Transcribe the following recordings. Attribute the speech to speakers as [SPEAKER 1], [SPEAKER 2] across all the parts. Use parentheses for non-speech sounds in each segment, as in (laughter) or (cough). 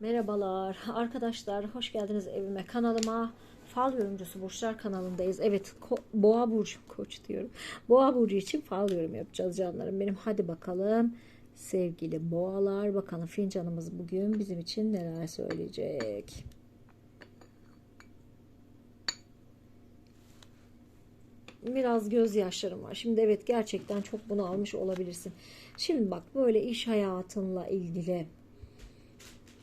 [SPEAKER 1] Merhabalar. Arkadaşlar hoş geldiniz evime kanalıma. Fal yorumcusu burçlar kanalındayız. Evet boğa burcu koç diyorum. Boğa burcu için fal yorum yapacağız canlarım benim. Hadi bakalım sevgili boğalar bakalım fincanımız bugün bizim için neler söyleyecek? Biraz gözyaşlarım var. Şimdi evet gerçekten çok bunu almış olabilirsin. Şimdi bak böyle iş hayatınla ilgili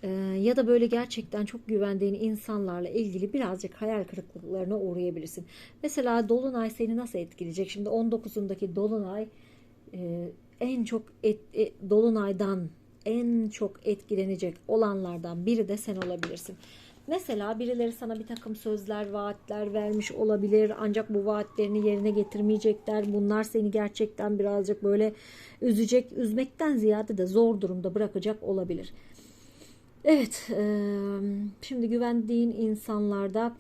[SPEAKER 1] ee, ya da böyle gerçekten çok güvendiğin insanlarla ilgili birazcık hayal kırıklıklarına uğrayabilirsin. Mesela Dolunay seni nasıl etkileyecek? Şimdi 19'undaki Dolunay e, en çok et, e, Dolunay'dan en çok etkilenecek olanlardan biri de sen olabilirsin. Mesela birileri sana bir takım sözler, vaatler vermiş olabilir. Ancak bu vaatlerini yerine getirmeyecekler. Bunlar seni gerçekten birazcık böyle üzecek, üzmekten ziyade de zor durumda bırakacak olabilir. Evet, şimdi güvendiğin insanlarda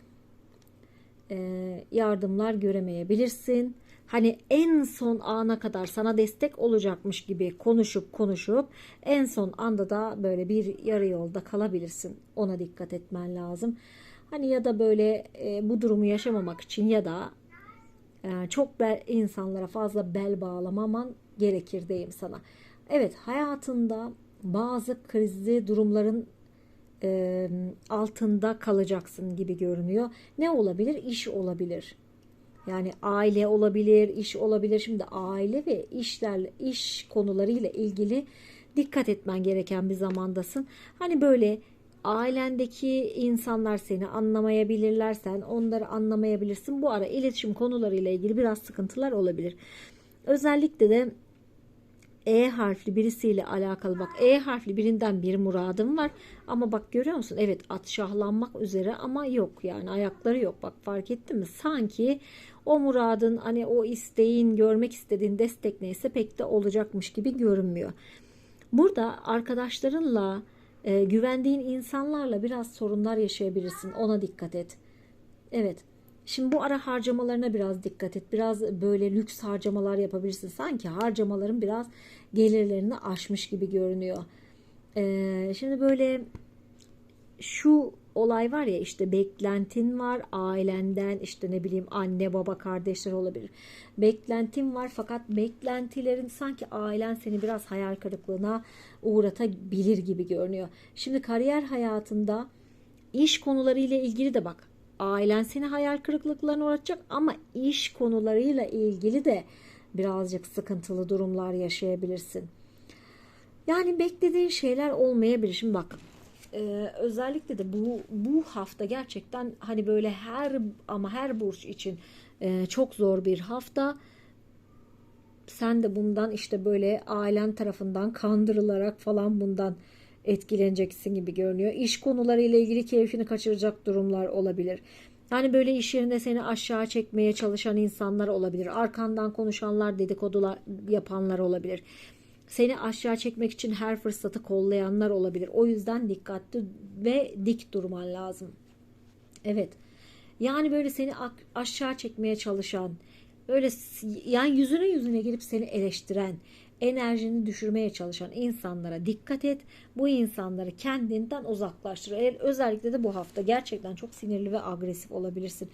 [SPEAKER 1] yardımlar göremeyebilirsin. Hani en son ana kadar sana destek olacakmış gibi konuşup konuşup en son anda da böyle bir yarı yolda kalabilirsin. Ona dikkat etmen lazım. Hani ya da böyle bu durumu yaşamamak için ya da çok bel, insanlara fazla bel bağlamaman gerekir diyeyim sana. Evet hayatında bazı krizli durumların e, altında kalacaksın gibi görünüyor. Ne olabilir? İş olabilir. Yani aile olabilir, iş olabilir. Şimdi aile ve işlerle, iş konularıyla ilgili dikkat etmen gereken bir zamandasın. Hani böyle ailendeki insanlar seni anlamayabilirler, sen onları anlamayabilirsin. Bu ara iletişim konularıyla ilgili biraz sıkıntılar olabilir. Özellikle de e harfli birisiyle alakalı. Bak E harfli birinden bir muradım var. Ama bak görüyor musun? Evet at şahlanmak üzere ama yok yani ayakları yok. Bak fark ettin mi? Sanki o muradın hani o isteğin görmek istediğin destek neyse pek de olacakmış gibi görünmüyor. Burada arkadaşlarınla e, güvendiğin insanlarla biraz sorunlar yaşayabilirsin. Ona dikkat et. Evet Şimdi bu ara harcamalarına biraz dikkat et. Biraz böyle lüks harcamalar yapabilirsin. Sanki harcamaların biraz gelirlerini aşmış gibi görünüyor. Ee, şimdi böyle şu olay var ya işte beklentin var ailenden işte ne bileyim anne baba kardeşler olabilir. Beklentin var fakat beklentilerin sanki ailen seni biraz hayal kırıklığına uğratabilir gibi görünüyor. Şimdi kariyer hayatında iş konularıyla ilgili de bak ailen seni hayal kırıklıklarına uğratacak ama iş konularıyla ilgili de birazcık sıkıntılı durumlar yaşayabilirsin. Yani beklediğin şeyler olmayabilir. Şimdi bak e, özellikle de bu bu hafta gerçekten hani böyle her ama her burç için e, çok zor bir hafta. Sen de bundan işte böyle ailen tarafından kandırılarak falan bundan etkileneceksin gibi görünüyor. İş konularıyla ilgili keyfini kaçıracak durumlar olabilir. Yani böyle iş yerinde seni aşağı çekmeye çalışan insanlar olabilir. Arkandan konuşanlar, dedikodular yapanlar olabilir. Seni aşağı çekmek için her fırsatı kollayanlar olabilir. O yüzden dikkatli ve dik durman lazım. Evet. Yani böyle seni aşağı çekmeye çalışan, böyle yani yüzüne yüzüne gelip seni eleştiren, enerjini düşürmeye çalışan insanlara dikkat et. Bu insanları kendinden uzaklaştır. Eğer özellikle de bu hafta gerçekten çok sinirli ve agresif olabilirsin.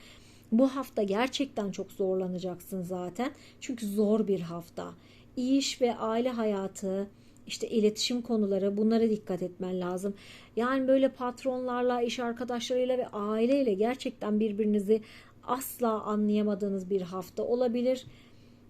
[SPEAKER 1] Bu hafta gerçekten çok zorlanacaksın zaten. Çünkü zor bir hafta. İş ve aile hayatı, işte iletişim konuları bunlara dikkat etmen lazım. Yani böyle patronlarla, iş arkadaşlarıyla ve aileyle gerçekten birbirinizi asla anlayamadığınız bir hafta olabilir.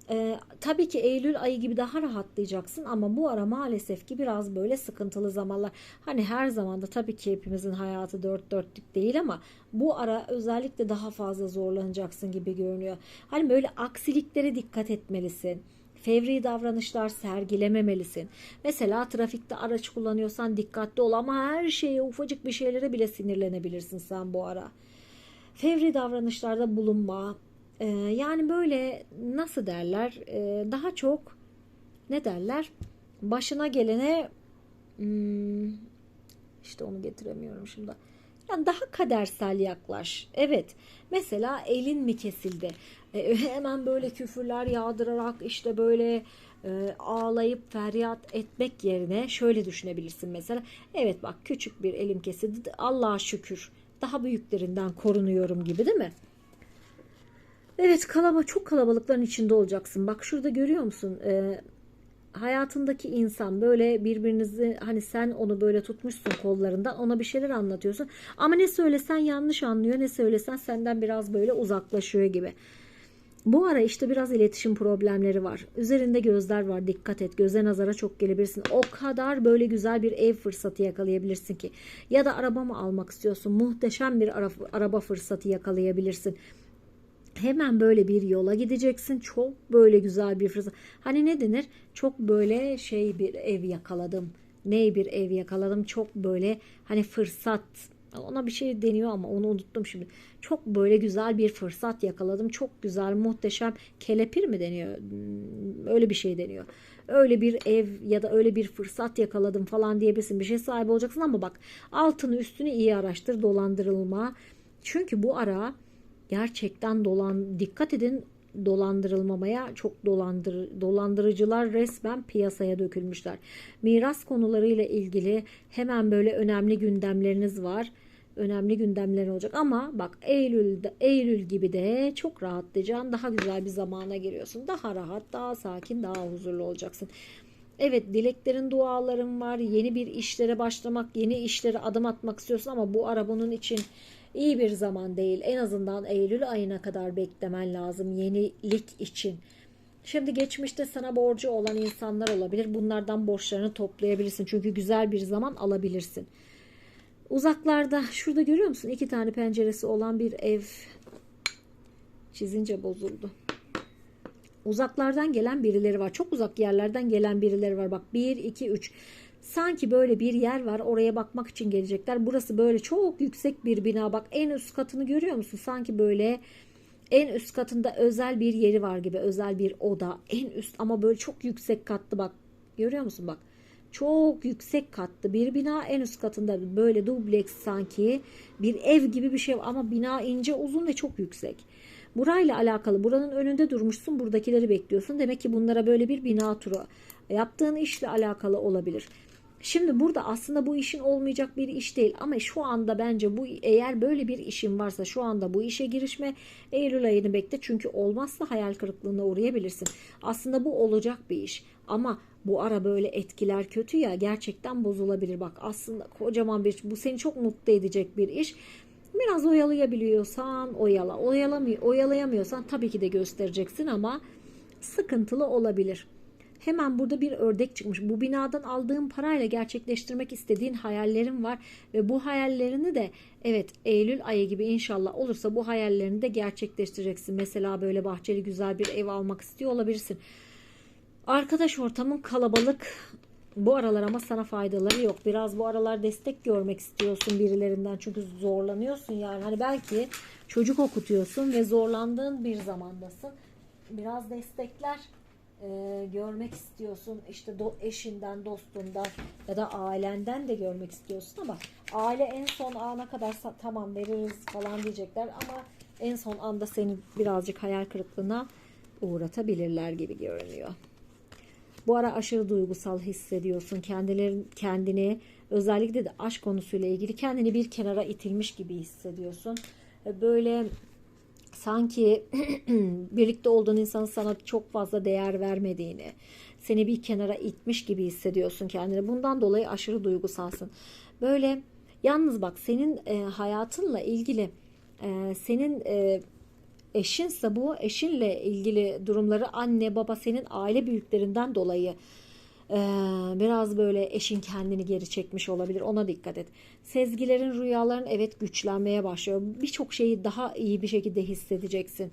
[SPEAKER 1] Ee, tabii ki Eylül ayı gibi daha rahatlayacaksın ama bu ara maalesef ki biraz böyle sıkıntılı zamanlar. Hani her zaman da tabii ki hepimizin hayatı dört dörtlük değil ama bu ara özellikle daha fazla zorlanacaksın gibi görünüyor. Hani böyle aksiliklere dikkat etmelisin. Fevri davranışlar sergilememelisin. Mesela trafikte araç kullanıyorsan dikkatli ol ama her şeye ufacık bir şeylere bile sinirlenebilirsin sen bu ara. Fevri davranışlarda bulunma, ee, yani böyle nasıl derler ee, daha çok ne derler başına gelene hmm, işte onu getiremiyorum şimdi. Yani daha kadersel yaklaş. Evet. Mesela elin mi kesildi? E, (laughs) hemen böyle küfürler yağdırarak işte böyle e, ağlayıp feryat etmek yerine şöyle düşünebilirsin mesela. Evet bak küçük bir elim kesildi. Allah'a şükür. Daha büyüklerinden korunuyorum gibi değil mi? Evet kalaba çok kalabalıkların içinde olacaksın. Bak şurada görüyor musun? Ee, hayatındaki insan böyle birbirinizi hani sen onu böyle tutmuşsun kollarından ona bir şeyler anlatıyorsun. Ama ne söylesen yanlış anlıyor ne söylesen senden biraz böyle uzaklaşıyor gibi. Bu ara işte biraz iletişim problemleri var. Üzerinde gözler var. Dikkat et. Göze nazara çok gelebilirsin. O kadar böyle güzel bir ev fırsatı yakalayabilirsin ki. Ya da araba mı almak istiyorsun? Muhteşem bir ara, araba fırsatı yakalayabilirsin. Hemen böyle bir yola gideceksin. Çok böyle güzel bir fırsat. Hani ne denir? Çok böyle şey bir ev yakaladım. Ne bir ev yakaladım. Çok böyle hani fırsat ona bir şey deniyor ama onu unuttum şimdi. Çok böyle güzel bir fırsat yakaladım. Çok güzel, muhteşem kelepir mi deniyor? Hmm, öyle bir şey deniyor. Öyle bir ev ya da öyle bir fırsat yakaladım falan diyebilirsin. Bir şey sahibi olacaksın ama bak altını üstünü iyi araştır. Dolandırılma. Çünkü bu ara gerçekten dolan dikkat edin dolandırılmamaya çok dolandır dolandırıcılar resmen piyasaya dökülmüşler. Miras konularıyla ilgili hemen böyle önemli gündemleriniz var. Önemli gündemler olacak ama bak Eylül'de Eylül gibi de çok rahatlayacaksın. Daha güzel bir zamana giriyorsun. Daha rahat, daha sakin, daha huzurlu olacaksın. Evet dileklerin duaların var. Yeni bir işlere başlamak, yeni işlere adım atmak istiyorsun ama bu ara bunun için iyi bir zaman değil. En azından Eylül ayına kadar beklemen lazım yenilik için. Şimdi geçmişte sana borcu olan insanlar olabilir. Bunlardan borçlarını toplayabilirsin. Çünkü güzel bir zaman alabilirsin. Uzaklarda şurada görüyor musun? İki tane penceresi olan bir ev çizince bozuldu. Uzaklardan gelen birileri var. Çok uzak yerlerden gelen birileri var. Bak 1, 2, 3. Sanki böyle bir yer var oraya bakmak için gelecekler. Burası böyle çok yüksek bir bina. Bak en üst katını görüyor musun? Sanki böyle en üst katında özel bir yeri var gibi. Özel bir oda. En üst ama böyle çok yüksek katlı bak. Görüyor musun bak. Çok yüksek katlı bir bina en üst katında böyle dubleks sanki bir ev gibi bir şey ama bina ince uzun ve çok yüksek. Burayla alakalı buranın önünde durmuşsun buradakileri bekliyorsun. Demek ki bunlara böyle bir bina turu yaptığın işle alakalı olabilir. Şimdi burada aslında bu işin olmayacak bir iş değil ama şu anda bence bu eğer böyle bir işin varsa şu anda bu işe girişme Eylül ayını bekle çünkü olmazsa hayal kırıklığına uğrayabilirsin. Aslında bu olacak bir iş ama bu ara böyle etkiler kötü ya gerçekten bozulabilir. Bak aslında kocaman bir bu seni çok mutlu edecek bir iş. Biraz oyalayabiliyorsan oyala. Oyalamıyor, oyalayamıyorsan tabii ki de göstereceksin ama sıkıntılı olabilir. Hemen burada bir ördek çıkmış. Bu binadan aldığın parayla gerçekleştirmek istediğin hayallerin var ve bu hayallerini de evet Eylül ayı gibi inşallah olursa bu hayallerini de gerçekleştireceksin. Mesela böyle bahçeli güzel bir ev almak istiyor olabilirsin. Arkadaş ortamın kalabalık bu aralar ama sana faydaları yok. Biraz bu aralar destek görmek istiyorsun birilerinden çünkü zorlanıyorsun yani. Hani belki çocuk okutuyorsun ve zorlandığın bir zamandasın. Biraz destekler e, görmek istiyorsun. İşte do, eşinden, dostundan ya da ailenden de görmek istiyorsun ama aile en son ana kadar tamam veririz falan diyecekler ama en son anda seni birazcık hayal kırıklığına uğratabilirler gibi görünüyor. Bu ara aşırı duygusal hissediyorsun. Kendilerin kendini özellikle de aşk konusuyla ilgili kendini bir kenara itilmiş gibi hissediyorsun. Böyle sanki (clears throat) birlikte olduğun insanın sana çok fazla değer vermediğini, seni bir kenara itmiş gibi hissediyorsun kendini. Bundan dolayı aşırı duygusalsın. Böyle yalnız bak senin e, hayatınla ilgili e, senin e, eşinse bu eşinle ilgili durumları anne baba senin aile büyüklerinden dolayı e, biraz böyle eşin kendini geri çekmiş olabilir ona dikkat et. Sezgilerin rüyaların evet güçlenmeye başlıyor. Birçok şeyi daha iyi bir şekilde hissedeceksin.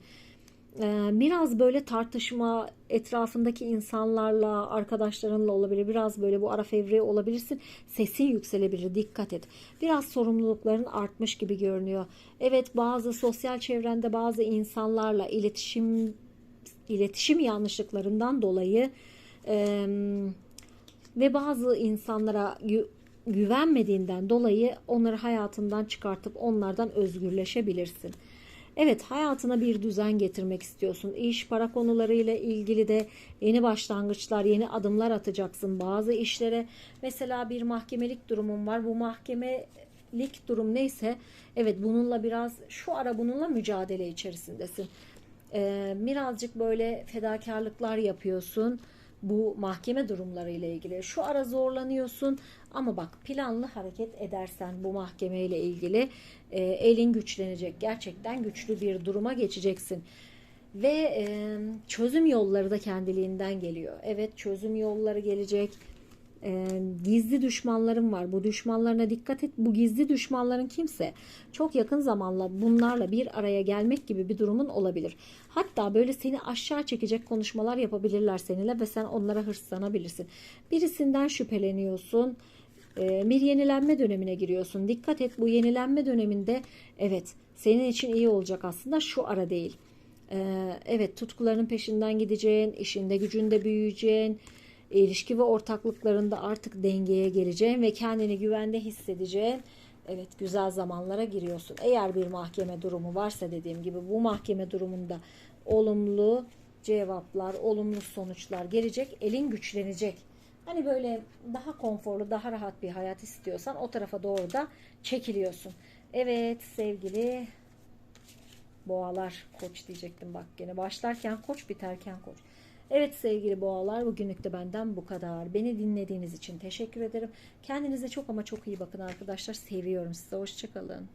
[SPEAKER 1] Ee, biraz böyle tartışma etrafındaki insanlarla arkadaşlarınla olabilir. Biraz böyle bu ara fevri olabilirsin. Sesin yükselebilir. Dikkat et. Biraz sorumlulukların artmış gibi görünüyor. Evet bazı sosyal çevrende bazı insanlarla iletişim iletişim yanlışlıklarından dolayı e, ve bazı insanlara güvenmediğinden dolayı onları hayatından çıkartıp onlardan özgürleşebilirsin. Evet hayatına bir düzen getirmek istiyorsun. İş para konularıyla ilgili de yeni başlangıçlar, yeni adımlar atacaksın bazı işlere. Mesela bir mahkemelik durumun var. Bu mahkemelik durum neyse evet bununla biraz şu ara bununla mücadele içerisindesin. Ee, birazcık böyle fedakarlıklar yapıyorsun bu mahkeme durumları ile ilgili. Şu ara zorlanıyorsun ama bak planlı hareket edersen bu mahkeme ile ilgili e, elin güçlenecek. Gerçekten güçlü bir duruma geçeceksin. Ve e, çözüm yolları da kendiliğinden geliyor. Evet çözüm yolları gelecek. E, gizli düşmanlarım var. Bu düşmanlarına dikkat et. Bu gizli düşmanların kimse çok yakın zamanla bunlarla bir araya gelmek gibi bir durumun olabilir. Hatta böyle seni aşağı çekecek konuşmalar yapabilirler seninle ve sen onlara hırslanabilirsin. Birisinden şüpheleniyorsun. Bir yenilenme dönemine giriyorsun. Dikkat et bu yenilenme döneminde evet senin için iyi olacak aslında şu ara değil. Evet tutkularının peşinden gideceğin, işinde gücünde büyüyeceğin, ilişki ve ortaklıklarında artık dengeye geleceğin ve kendini güvende hissedeceğin evet güzel zamanlara giriyorsun. Eğer bir mahkeme durumu varsa dediğim gibi bu mahkeme durumunda olumlu cevaplar, olumlu sonuçlar gelecek, elin güçlenecek. Hani böyle daha konforlu, daha rahat bir hayat istiyorsan o tarafa doğru da çekiliyorsun. Evet sevgili boğalar koç diyecektim bak gene başlarken koç biterken koç. Evet sevgili boğalar bugünlük de benden bu kadar. Beni dinlediğiniz için teşekkür ederim. Kendinize çok ama çok iyi bakın arkadaşlar. Seviyorum sizi. Hoşçakalın.